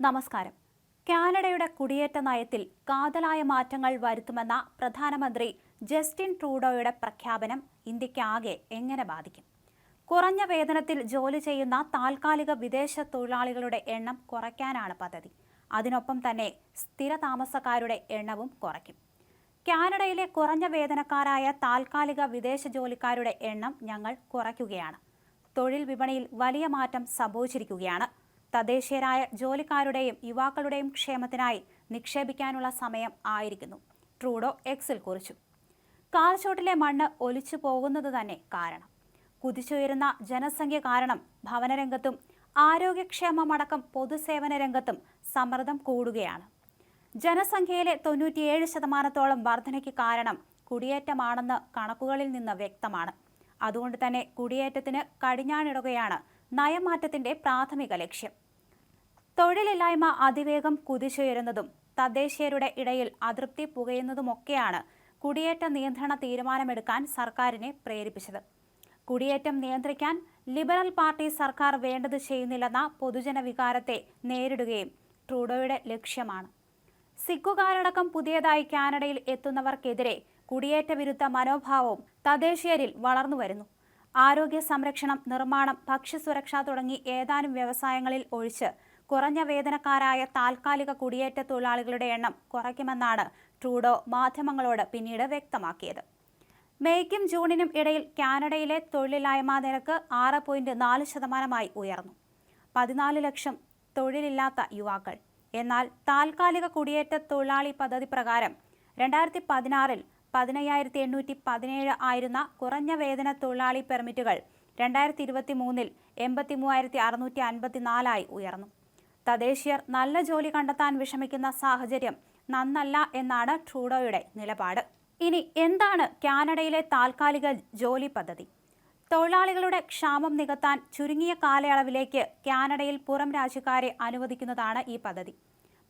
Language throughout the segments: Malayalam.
നമസ്കാരം. കാനഡയുടെ കുടിയേറ്റ നയത്തിൽ കാതലായ മാറ്റങ്ങൾ വരുത്തുമെന്ന പ്രധാനമന്ത്രി ജസ്റ്റിൻ ട്രൂഡോയുടെ പ്രഖ്യാപനം ഇന്ത്യക്കാകെ എങ്ങനെ ബാധിക്കും? കുറഞ്ഞ വേതനത്തിൽ ജോലി ചെയ്യുന്ന താൽക്കാലിക വിദേശ തൊഴിലാളികളുടെ എണ്ണം കുറയ്ക്കാനാണ് പദ്ധതി. അതിനൊപ്പം തന്നെ സ്ഥിര താമസക്കാരുടെ എണ്ണവും കുറയ്ക്കും. കാനഡയിലെ കുറഞ്ഞ വേതനക്കാരായ താൽക്കാലിക വിദേശ ജോലിക്കാരുടെ എണ്ണം ഞങ്ങൾ കുറയ്ക്കുകയാണ്. തൊഴിൽ വിപണിയിൽ വലിയ മാറ്റം സംഭവിച്ചിരിക്കുകയാണ്. തദ്ദേശീയരായ ജോലിക്കാരുടെയും യുവാക്കളുടെയും ക്ഷേമത്തിനായി നിക്ഷേപിക്കാനുള്ള സമയം ആയിരിക്കുന്നു. ട്രൂഡോ എക്സിൽ കുറിച്ചു. കാൽച്ചോട്ടിലെ മണ്ണ് ഒലിച്ചു പോകുന്നത് തന്നെ കാരണം. കുതിച്ചുയരുന്ന ജനസംഖ്യ കാരണം ഭവനരംഗത്തും ആരോഗ്യക്ഷേമമടക്കം പൊതുസേവന രംഗത്തും സമ്മർദ്ദം കൂടുകയാണ്. ജനസംഖ്യയിലെ തൊണ്ണൂറ്റിയേഴ് ശതമാനത്തോളം വർധനയ്ക്ക് കാരണം കുടിയേറ്റമാണെന്ന് കണക്കുകളിൽ നിന്ന് വ്യക്തമാണ്. അതുകൊണ്ട് തന്നെ കുടിയേറ്റത്തിന് കടിഞ്ഞാണിടുകയാണ് നയമാറ്റത്തിന്റെ പ്രാഥമിക ലക്ഷ്യം. തൊഴിലില്ലായ്മ അതിവേഗം കുതിച്ചുയരുന്നതും തദ്ദേശീയരുടെ ഇടയിൽ അതൃപ്തി പുകയുന്നതുമൊക്കെയാണ് കുടിയേറ്റ നിയന്ത്രണ തീരുമാനമെടുക്കാൻ സർക്കാരിനെ പ്രേരിപ്പിച്ചത്. കുടിയേറ്റം നിയന്ത്രിക്കാൻ ലിബറൽ പാർട്ടി സർക്കാർ വേണ്ടത് ചെയ്യുന്നില്ലെന്ന പൊതുജനവികാരത്തെ നേരിടുകയും ട്രൂഡോയുടെ ലക്ഷ്യമാണ്. സിഖുകാരടക്കം പുതിയതായി കാനഡയിൽ എത്തുന്നവർക്കെതിരെ കുടിയേറ്റ വിരുദ്ധ മനോഭാവവും തദ്ദേശീയരിൽ വളർന്നു വരുന്നു ആരോഗ്യ സംരക്ഷണം നിർമ്മാണം ഭക്ഷ്യസുരക്ഷ തുടങ്ങി ഏതാനും വ്യവസായങ്ങളിൽ ഒഴിച്ച് കുറഞ്ഞ വേതനക്കാരായ താൽക്കാലിക കുടിയേറ്റ തൊഴിലാളികളുടെ എണ്ണം കുറയ്ക്കുമെന്നാണ് ട്രൂഡോ മാധ്യമങ്ങളോട് പിന്നീട് വ്യക്തമാക്കിയത്. മെയ്ക്കും ജൂണിനും ഇടയിൽ കാനഡയിലെ തൊഴിലില്ലായ്മ നിരക്ക് ആറ് പോയിന്റ് നാല് ശതമാനമായി ഉയർന്നു. പതിനാല് ലക്ഷം തൊഴിലില്ലാത്ത യുവാക്കൾ. എന്നാൽ താൽക്കാലിക കുടിയേറ്റ തൊഴിലാളി പദ്ധതി പ്രകാരം രണ്ടായിരത്തി പതിനാറിൽ പതിനയ്യായിരത്തി എണ്ണൂറ്റി പതിനേഴ് ആയിരുന്ന കുറഞ്ഞ വേതന തൊഴിലാളി പെർമിറ്റുകൾ രണ്ടായിരത്തി ഇരുപത്തി മൂന്നിൽ എൺപത്തി മൂവായിരത്തി അറുന്നൂറ്റി അൻപത്തിനാലായി ഉയർന്നു. തദ്ദേശീയർ നല്ല ജോലി കണ്ടെത്താൻ വിഷമിക്കുന്ന സാഹചര്യം നന്നല്ല എന്നാണ് ട്രൂഡോയുടെ നിലപാട്. ഇനി എന്താണ് കാനഡയിലെ താൽക്കാലിക ജോലി പദ്ധതി? തൊഴിലാളികളുടെ ക്ഷാമം നികത്താൻ ചുരുങ്ങിയ കാലയളവിലേക്ക് കാനഡയിൽ പുറം രാജ്യക്കാരെ അനുവദിക്കുന്നതാണ് ഈ പദ്ധതി.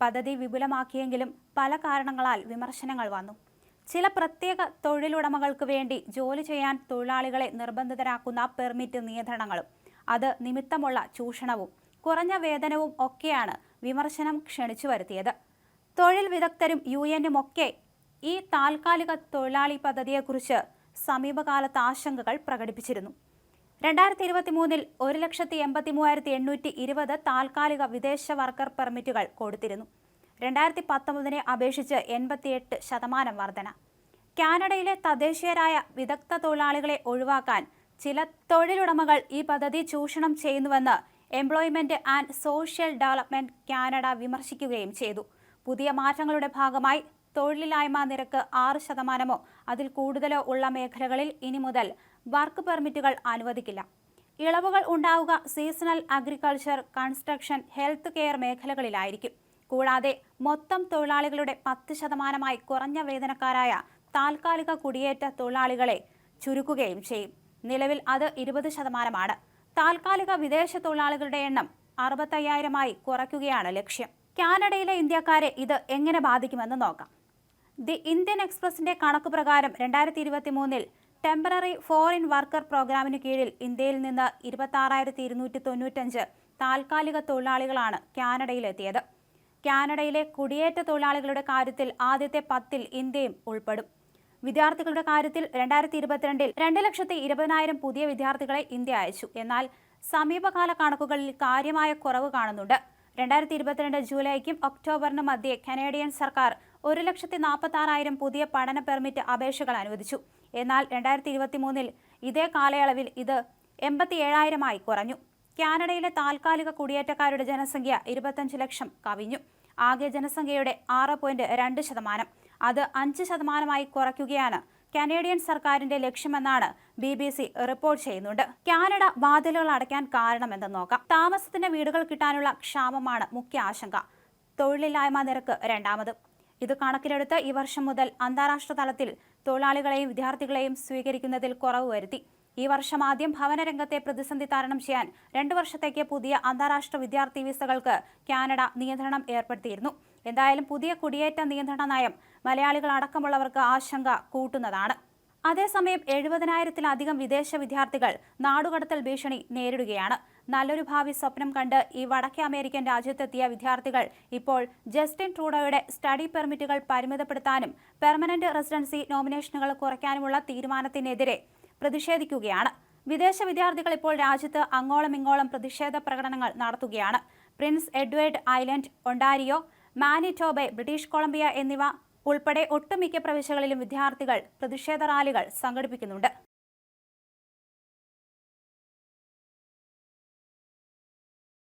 പദ്ധതി വിപുലമാക്കിയെങ്കിലും പല കാരണങ്ങളാൽ വിമർശനങ്ങൾ വന്നു. ചില പ്രത്യേക തൊഴിലുടമകൾക്ക് വേണ്ടി ജോലി ചെയ്യാൻ തൊഴിലാളികളെ നിർബന്ധിതരാക്കുന്ന പെർമിറ്റ് നിയന്ത്രണങ്ങളും അത് നിമിത്തമുള്ള ചൂഷണവും കുറഞ്ഞ വേതനവും ഒക്കെയാണ് വിമർശനം ക്ഷണിച്ചു വരുത്തിയത്. തൊഴിൽ വിദഗ്ധരും യു എനും ഒക്കെ ഈ താൽക്കാലിക തൊഴിലാളി പദ്ധതിയെക്കുറിച്ച് സമീപകാലത്ത് ആശങ്കകൾ പ്രകടിപ്പിച്ചിരുന്നു. രണ്ടായിരത്തി ഇരുപത്തി മൂന്നിൽ ഒരു ലക്ഷത്തി എൺപത്തി മൂവായിരത്തി എണ്ണൂറ്റി ഇരുപത് താൽക്കാലിക വിദേശ വർക്കർ പെർമിറ്റുകൾ കൊടുത്തിരുന്നു. രണ്ടായിരത്തി പത്തൊമ്പതിനെ അപേക്ഷിച്ച് എൺപത്തിയെട്ട് ശതമാനം വർധന. കാനഡയിലെ തദ്ദേശീയരായ വിദഗ്ധ തൊഴിലാളികളെ ഒഴിവാക്കാൻ ചില തൊഴിലുടമകൾ ഈ പദ്ധതി ചൂഷണം ചെയ്യുന്നുവെന്ന് employment and social development Canada വിമർശിക്കുകയും ചെയ്തു. പുതിയ മാറ്റങ്ങളുടെ ഭാഗമായി തൊഴിലില്ലായ്മ നിരക്ക് ആറ് ശതമാനമോ അതിൽ കൂടുതലോ ഉള്ള മേഖലകളിൽ ഇനി മുതൽ വർക്ക് പെർമിറ്റുകൾ അനുവദിക്കില്ല. ഇളവുകൾ ഉണ്ടാവുക seasonal agriculture construction health care മേഖലകളിലായിരിക്കും. കൂടാതെ മൊത്തം തൊഴിലാളികളുടെ പത്ത് ശതമാനമായി കുറഞ്ഞ വേതനക്കാരായ താൽക്കാലിക കുടിയേറ്റ തൊഴിലാളികളെ ചുരുക്കുകയും ചെയ്യും. നിലവിൽ അത് ഇരുപത് ശതമാനമാണ്. താൽക്കാലിക വിദേശ തൊഴിലാളികളുടെ എണ്ണം അറുപത്തയ്യായിരമായി കുറയ്ക്കുകയാണ് ലക്ഷ്യം. കാനഡയിലെ ഇന്ത്യക്കാരെ ഇത് എങ്ങനെ ബാധിക്കുമെന്ന് നോക്കാം. ദി ഇന്ത്യൻ എക്സ്പ്രസിന്റെ കണക്ക് പ്രകാരം രണ്ടായിരത്തി ഇരുപത്തി മൂന്നിൽ ടെമ്പററി ഫോറിൻ വർക്കർ പ്രോഗ്രാമിന് കീഴിൽ ഇന്ത്യയിൽ നിന്ന് ഇരുപത്തി ആറായിരത്തി ഇരുന്നൂറ്റി തൊണ്ണൂറ്റഞ്ച് താൽക്കാലിക തൊഴിലാളികളാണ് കാനഡയിലെത്തിയത്. കാനഡയിലെ കുടിയേറ്റ തൊഴിലാളികളുടെ കാര്യത്തിൽ ആദ്യത്തെ പത്തിൽ ഇന്ത്യയും ഉൾപ്പെടും. വിദ്യാർത്ഥികളുടെ കാര്യത്തിൽ രണ്ടായിരത്തി ഇരുപത്തിരണ്ടിൽ രണ്ട് ലക്ഷത്തി ഇരുപതിനായിരം പുതിയ വിദ്യാർത്ഥികളെ ഇന്ത്യ അയച്ചു. എന്നാൽ സമീപകാല കണക്കുകളിൽ കാര്യമായ കുറവ് കാണുന്നുണ്ട്. രണ്ടായിരത്തി ഇരുപത്തിരണ്ട് ജൂലൈക്കും ഒക്ടോബറിനും മധ്യേ കനേഡിയൻ സർക്കാർ ഒരു ലക്ഷത്തി നാൽപ്പത്തി ആറായിരം പുതിയ പഠന പെർമിറ്റ് അപേക്ഷകൾ അനുവദിച്ചു. എന്നാൽ രണ്ടായിരത്തി ഇരുപത്തി മൂന്നിൽ ഇതേ കാലയളവിൽ ഇത് എൺപത്തി ഏഴായിരമായി കുറഞ്ഞു. കാനഡയിലെ താൽക്കാലിക കുടിയേറ്റക്കാരുടെ ജനസംഖ്യ ഇരുപത്തഞ്ച് ലക്ഷം കവിഞ്ഞു. ആകെ ജനസംഖ്യയുടെ ആറ് പോയിന്റ് രണ്ട് ശതമാനം. അത് അഞ്ച് ശതമാനമായി കുറയ്ക്കുകയാണ് കനേഡിയൻ സർക്കാരിന്റെ ലക്ഷ്യമെന്നാണ് ബി ബി സി റിപ്പോർട്ട് ചെയ്യുന്നുണ്ട്. കാനഡ വാതിലുകൾ അടയ്ക്കാൻ കാരണമെന്ന് നോക്കാം. താമസത്തിന് വീടുകൾ കിട്ടാനുള്ള ക്ഷാമമാണ് മുഖ്യ ആശങ്ക. തൊഴിലില്ലായ്മ നിരക്ക് രണ്ടാമത്. ഇത് കണക്കിലെടുത്ത് ഈ വർഷം മുതൽ അന്താരാഷ്ട്ര തലത്തിൽ തൊഴിലാളികളെയും വിദ്യാർത്ഥികളെയും സ്വീകരിക്കുന്നതിൽ കുറവ് വരുത്തി. ഈ വർഷം ആദ്യം ഭവനരംഗത്തെ പ്രതിസന്ധി തരണം ചെയ്യാൻ രണ്ടു വർഷത്തേക്ക് പുതിയ അന്താരാഷ്ട്ര വിദ്യാർത്ഥി വിസകൾക്ക് കാനഡ നിയന്ത്രണം ഏർപ്പെടുത്തിയിരുന്നു. എന്തായാലും പുതിയ കുടിയേറ്റ നിയന്ത്രണ നയം മലയാളികൾ അടക്കമുള്ളവർക്ക് ആശങ്ക കൂട്ടുന്നതാണ്. അതേസമയം എഴുപതിനായിരത്തിലധികം വിദേശ വിദ്യാർത്ഥികൾ നാടുകടത്തൽ ഭീഷണി നേരിടുകയാണ്. നല്ലൊരു ഭാവി സ്വപ്നം കണ്ട് ഈ വടക്കേ അമേരിക്കൻ രാജ്യത്തെത്തിയ വിദ്യാർത്ഥികൾ ഇപ്പോൾ ജസ്റ്റിൻ ട്രൂഡോയുടെ സ്റ്റഡി പെർമിറ്റുകൾ പരിമിതപ്പെടുത്താനും പെർമനന്റ് റെസിഡൻസി നോമിനേഷനുകൾ കുറയ്ക്കാനുമുള്ള തീരുമാനത്തിനെതിരെ പ്രതിഷേധിക്കുകയാണ്. വിദേശ വിദ്യാർത്ഥികൾ ഇപ്പോൾ രാജ്യത്ത് അങ്ങോളം ഇങ്ങോളം പ്രതിഷേധ പ്രകടനങ്ങൾ നടത്തുകയാണ്. Prince Edward Island Ontario Manitoba British Columbia എന്നിവ ഉൾപ്പെടെ ഒട്ടുമിക്ക പ്രവിശ്യകളിലും വിദ്യാർത്ഥികൾ പ്രതിഷേധ റാലികൾ സംഘടിപ്പിക്കുന്നുണ്ട്.